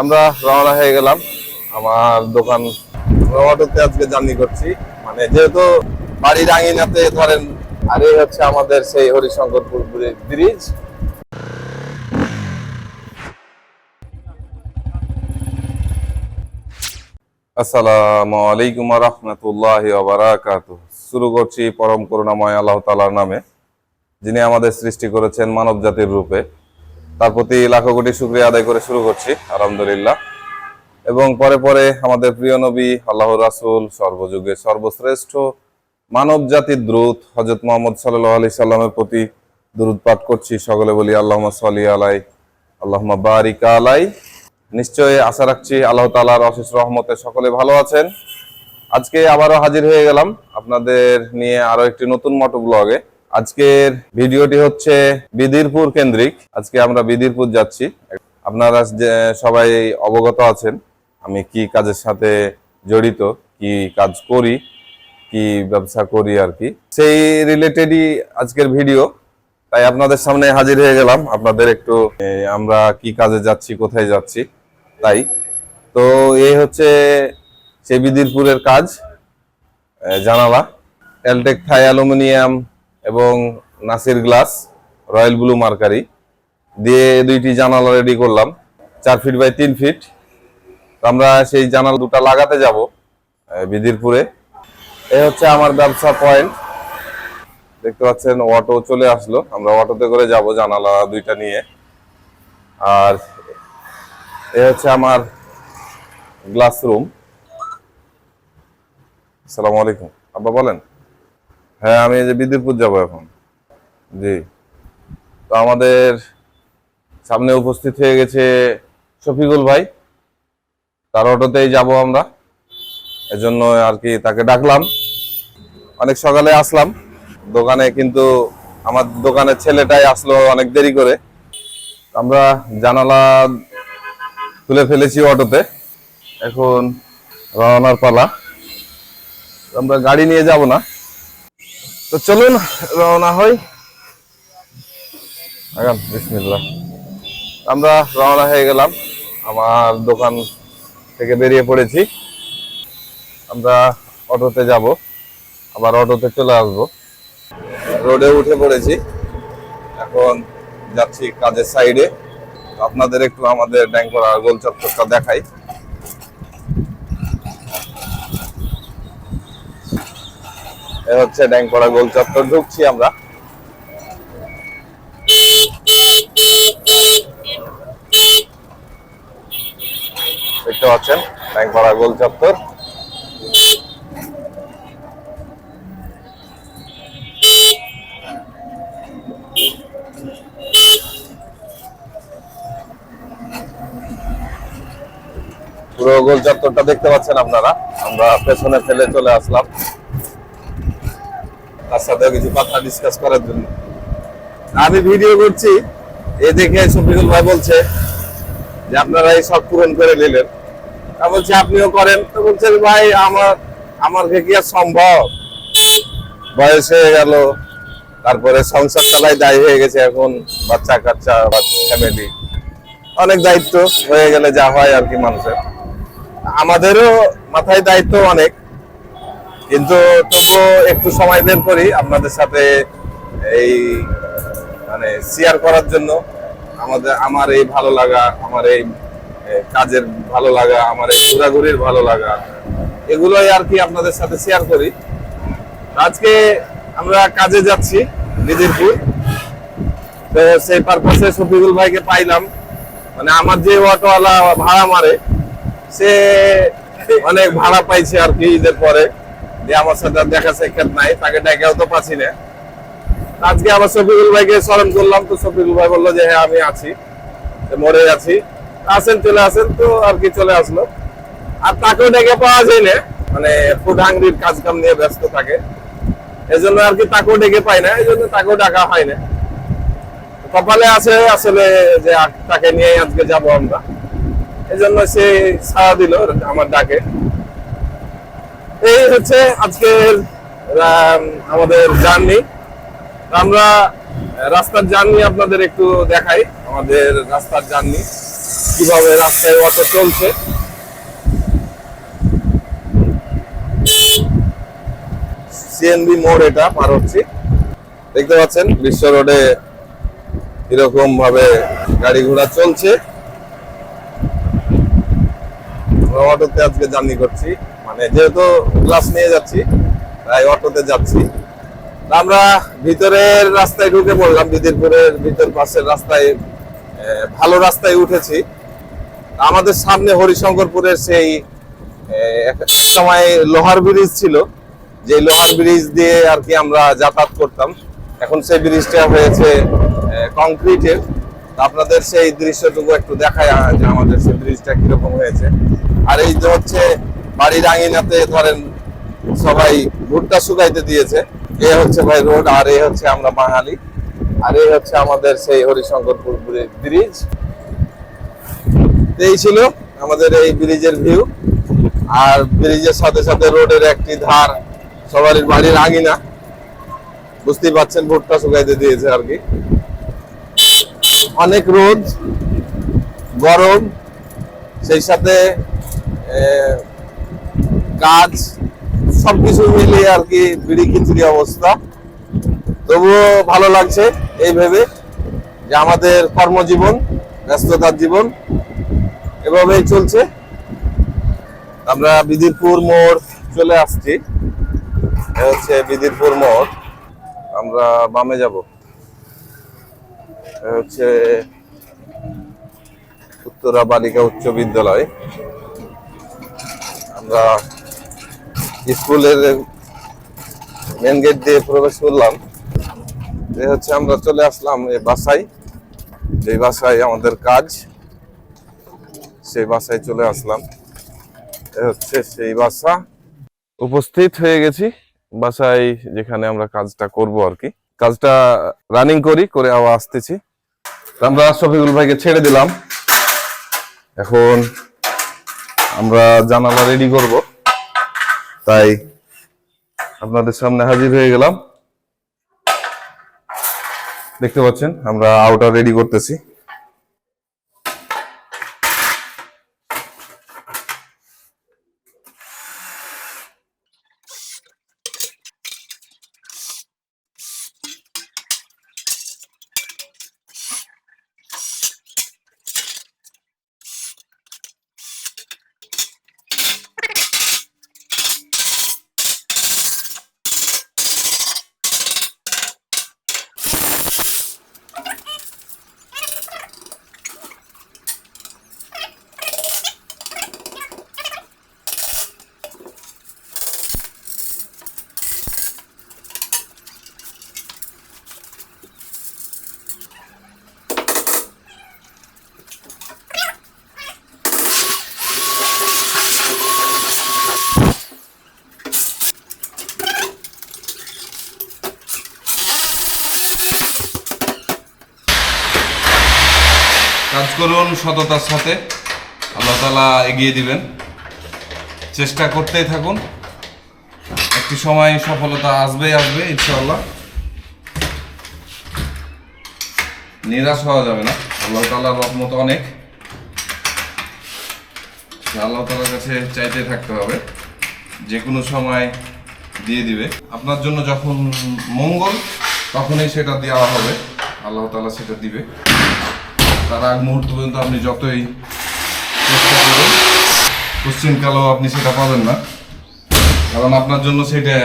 আমরা রওনা হয়ে গেলাম। আমার দোকান অটোতে আজকে জার্নি করছি। মানে যেহেতু বাড়ির আঙিনাতে ধরেন, আর এই হচ্ছে আমাদের সেই হরিশঙ্করপুর ব্রিজ। আসসালামু আলাইকুম রহমতুল্লাহ বারাকাত শুরু করছি পরম করুণাময় আল্লাহ তালার নামে, যিনি আমাদের সৃষ্টি করেছেন মানব জাতির রূপে। তার প্রতি লাখো কোটি শুক্রিয়া আদায় করে শুরু করছি, আলহামদুলিল্লাহ। এবং পরে পরে আমাদের প্রিয় নবী আল্লাহ রাসুল, সর্বযুগে সর্বশ্রেষ্ঠ মানব জাতির দ্রুত হজরত মোহাম্মদ সাল্লাহ আলি সাল্লামের প্রতি দ্রুত পাঠ করছি। সকলে বলি আল্লাহ সাল্লি আলাই আল্লাহ বারিক আলাই নিশ্চয়ই আশা রাখছি আল্লাহ তালার অশেষ রহমতে সকলে ভালো আছেন। আজকে আবারও হাজির হয়ে গেলাম আপনাদের নিয়ে আরও একটি নতুন মোটো ব্লগে আজকের ভিডিওটি হচ্ছে বিদিরপুর কেন্দ্রিক। আজকে আমরা বিদিরপুর যাচ্ছি। আপনারা সবাই অবগত আছেন, আমি কি কাজের সাথে জড়িত, কি কাজ করি, কি ব্যবসা করি আর কি, সেই রিলেটেডই আজকের ভিডিও। তাই আপনাদের সামনে হাজির হয়ে গেলাম। আপনাদের একটু আমরা কি কাজে যাচ্ছি, কোথায় যাচ্ছি, তাই। তো এই হচ্ছে সেই বিদিরপুরের কাজ জানালা। এলটেক থাই অ্যালুমিনিয়াম এবং Nasir glass, royal blue mercury. দিয়ে দুইটি জানালা রেডি করলাম। চার ফিট বাই তিন ফিট আমরা সেই জানালা দুটা লাগাতে যাব বিদিরপুরে। এ হচ্ছে আমার ব্যবসা পয়েন্ট দেখতে পাচ্ছেন অটো চলে আসলো। আমরা অটোতে করে যাব জানালা দুইটা নিয়ে। আর এ হচ্ছে আমার গ্লাস রুম আসসালামু আলাইকুম। আব্বা বলেন। হ্যাঁ আমি এই যে বিদ্যুৎপুর যাব এখন। জি। তো আমাদের সামনে উপস্থিত হয়ে গেছে শফিকুল ভাই। তার অটোতেই যাব আমরা। এজন্য আর কি তাকে ডাকলাম। অনেক সকালে আসলাম। দোকানে কিন্তু আমার দোকানের ছেলেটাই আসলো অনেক দেরি করে। আমরা জানালা তুলে ফেলেছি অটোতে। এখন রওনার পালা। আমরা গাড়ি নিয়ে যাব না। তো চলুন, রওনা হই। আগান, বিসমিল্লাহ। আমরা রওনা হয়ে গেলাম। আমার দোকান থেকে বেরিয়ে পড়েছি। আমরা অটোতে যাব। আবার অটোতে চলে আসব। রোডে উঠে পড়েছি। এখন যাচ্ছি কাজের সাইডে আপনাদের একটু আমাদের ড্যাঙ্করা গোল চত্বরটা দেখাই। এ হচ্ছে ড্যাঙ্করা গোল চত্বর, ঢুকছি আমরা। দেখতে পাচ্ছেন ড্যাঙ্করা গোল চত্বর। পুরো গোল চত্বরটা দেখতে পাচ্ছেন আপনারা। আমরা পেছনে ফেলে চলে আসলাম। তার সাথে কিছু কথা ডিসকাস করার জন্য। আমি ভিডিও করছি, এ দেখে শফিকুল ভাই বলছে যে, আপনারা এই সব পূরণ করে নিলেন। তা বলছে, আপনিও করেন। তো বলছেন ভাই, আমার আমার কি আর সম্ভব? বয়স হয়ে গেল, তারপরে সংসার চালাই দায়ী হয়ে গেছে এখন, বাচ্চা কাচ্চা ফ্যামিলি অনেক দায়িত্ব হয়ে গেলে যা হয় আর কি মানুষের। আমাদেরও মাথায় দায়িত্ব অনেক। কিন্তু তবুও একটু সময় বের করি আপনাদের সাথে এই মানে শেয়ার করার জন্য। আমাদের, আমার এই ভালো লাগা, আমার এই কাজের ভালো লাগা, আমার এই ঘোরাঘুরির ভালো লাগা, এগুলোই আর কি আপনাদের সাথে শেয়ার করি। আজকে আমরা কাজে যাচ্ছি নিদিরপুর তো সেই পারপাসে শফিকুল ভাইকে পাইলাম। মানে আমার যে অটোওয়ালা ভাড়া মারে, সে অনেক ভাড়া পাইছে আর কি ঈদের পরে। আমার সাথে নাই, তাকে ডেকেও তো আজকে করলাম, তো শফিকুল ভাই যে হ্যাঁ আমি আছি মরে আছি। আসেন, চলে আসেন, তো আর কি চলে আসলো। আর তাকেও ডেকে পাওয়া যায় না মানে নিয়ে ব্যস্ত থাকে। তাকেও ডেকে পাই না এই জন্য তাকেও ডাকা না। কপালে আছে আসলে যে, তাকে নিয়ে আজকে যাব আমরা। এই জন্য সে সাড়া দিল, আমার ডাকে। এই হচ্ছে আজকের আমাদের জার্নি। আমরা রাস্তার জার্নি আপনাদের একটু দেখাই, আমাদের রাস্তার জার্নি, কীভাবে রাস্তায় অটো চলছে। সিএনবি মোড় এটা পার হচ্ছি দেখতে পাচ্ছেন, বিশ্ব রোডে এরকম ভাবে গাড়ি ঘোড়া চলছে। অটোতে আজকে জার্নি করছি। মানে যেহেতু ক্লাস নিয়ে যাচ্ছি তাই অটোতে যাচ্ছি। আমরা ভিতরের রাস্তায় ঢুকে পড়লাম, বিদিরপুরের ভিতর পাশের রাস্তায় ভালো রাস্তায় উঠেছি। আমাদের সামনে হরিশঙ্করপুরের সেই এক সময় লোহার ব্রিজ ছিল। যে লোহার ব্রিজ দিয়ে আর কি আমরা যাতায়াত করতাম। এখন সেই ব্রিজটা হয়েছে কংক্রিটের আপনাদের সেই দৃশ্যটুকু একটু দেখায় যে আমাদের সেই ব্রিজটা কীরকম হয়েছে। আর এই যে হচ্ছে বাড়ির আঙিনাতে ধরেন সবাই ভুট্টা শুকাইতে দিয়েছে। এ হচ্ছে ভাই রোড আর এ হচ্ছে আমরা বাঙালি আর এই হচ্ছে আমাদের সেই হরিশঙ্করপুর ব্রিজ। এই ছিল আমাদের এই ব্রিজের ভিউ। আর ব্রিজের সাথে সাথে রোডের একটি ধার সবারই বাড়ির আঙিনা। বুঝতেই পাচ্ছেন ভুট্টা শুকাইতে দিয়েছে আর কি। অনেক রোদ, গরম, সেই সাথে কাজ সবকিছু মিলিয়ে আর কি বিড়ি খিচুড়ি অবস্থা। তবুও ভালো লাগছে এই ভেবে যে আমাদের কর্মজীবন, ব্যস্ততার জীবন এভাবেই চলছে। আমরা বিদিরপুর মোড় চলে আসছি। হচ্ছে বিদিরপুর মোড়। আমরা বামে যাব। হচ্ছে উত্তরা বালিকা উচ্চ বিদ্যালয়। আমরা স্কুলের মেন গেট দিয়ে প্রবেশ করলাম। যে হচ্ছে আমরা চলে আসলাম এই বাসায়। যে বাসায় আমাদের কাজ, সেই বাসায় চলে আসলাম। এ হচ্ছে সেই বাসা। উপস্থিত হয়ে গেছি বাসায় যেখানে আমরা কাজটা করব আর কি। কাজটা রানিং করি, করে আবার আসতেছি। আমরা শফিকুল ভাইকে ছেড়ে দিলাম। এখন আমরা জানালা রেডি করব। তাই আপনাদের সামনে হাজির হয়ে গেলাম। দেখতে পাচ্ছেন আমরা আউটার রেডি করতেছি। করুন সততার সাথে। আল্লাহ তালা এগিয়ে দিবেন। চেষ্টা করতেই থাকুন। একটি সময় সফলতা আসবে আসবে, ইনশাআল্লাহ। নিরাশ হওয়া যাবে না। আল্লাহ তালার রহমত অনেক। আল্লাহ তালার কাছে চাইতে থাকতে হবে। যে কোনো সময় দিয়ে দিবে। আপনার জন্য যখন মঙ্গল, তখনই সেটা দেওয়া হবে। আল্লাহ তালা সেটা দিবে। তার আগ মুহূর্ত পর্যন্ত আপনি যতই চেষ্টা করুন পশ্চিমকালেও আপনি সেটা পাবেন না। কারণ আপনার জন্য সেটা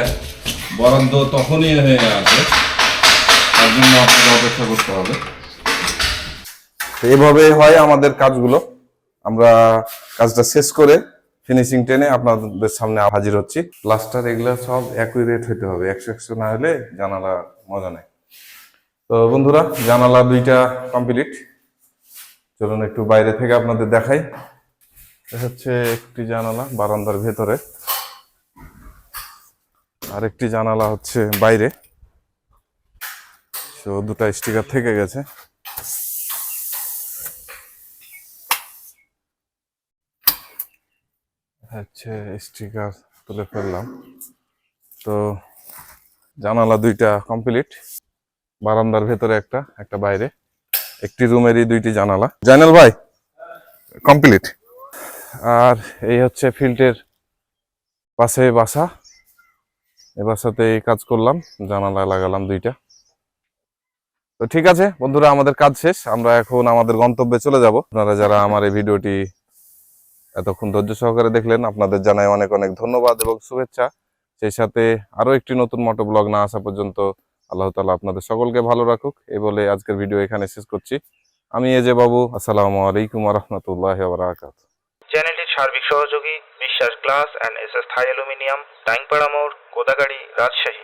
বরাদ্দ তখনই হয়ে আছে তার জন্য আপনাকে অপেক্ষা করতে হবে। তো এভাবে হয় আমাদের কাজগুলো। আমরা কাজটা শেষ করে ফিনিশিং টেনে আপনাদের সামনে হাজির হচ্ছি। প্লাস্টার এগুলো সব একই রেট হতে হবে। একশো একশো না হলে জানালা মজা নেই। তো বন্ধুরা, জানালা দুইটা কমপ্লিট চলুন একটু বাইরে থেকে আপনাদের দেখাই। হচ্ছে একটি জানালা বারান্দার ভেতরে। আরেকটি জানালা হচ্ছে বাইরে। তো দুটা স্টিকার থেকে গেছে। হচ্ছে স্টিকার তুলে ফেললাম। তো জানালা দুইটা কমপ্লিট। বারান্দার ভেতরে একটা একটা বাইরে। একটি রুমেরই দুইটি জানালা। জানাল ভাই, কমপ্লিট। আর এই হচ্ছে ফিল্ডের পাশে বাসা। এই বাসাতে এই কাজ করলাম, জানালা লাগালাম দুইটা। তো ঠিক আছে, বন্ধুরা, আমাদের কাজ শেষ। আমরা এখন আমাদের গন্তব্যে চলে যাব। আপনারা যারা আমার এই ভিডিওটি এতক্ষণ ধৈর্য সহকারে দেখলেন, আপনাদের জানাই অনেক অনেক ধন্যবাদ এবং শুভেচ্ছা। সেই সাথে আরও একটি নতুন মোটো ব্লগ না আসা পর্যন্ত আল্লাহ তালা আপনাদের সকলকে ভালো রাখুক। এ বলে আজকের ভিডিও এখানে শেষ করছি। আমি এজে বাবু, আসসালামু আলাইকুম রহমতুল্লাহ বারাকাত চ্যানেলটির সার্বিক সহযোগী, Biswas glass and S S Thai aluminium Tangpara মোড়, কোদাগাড়ি, রাজশাহী।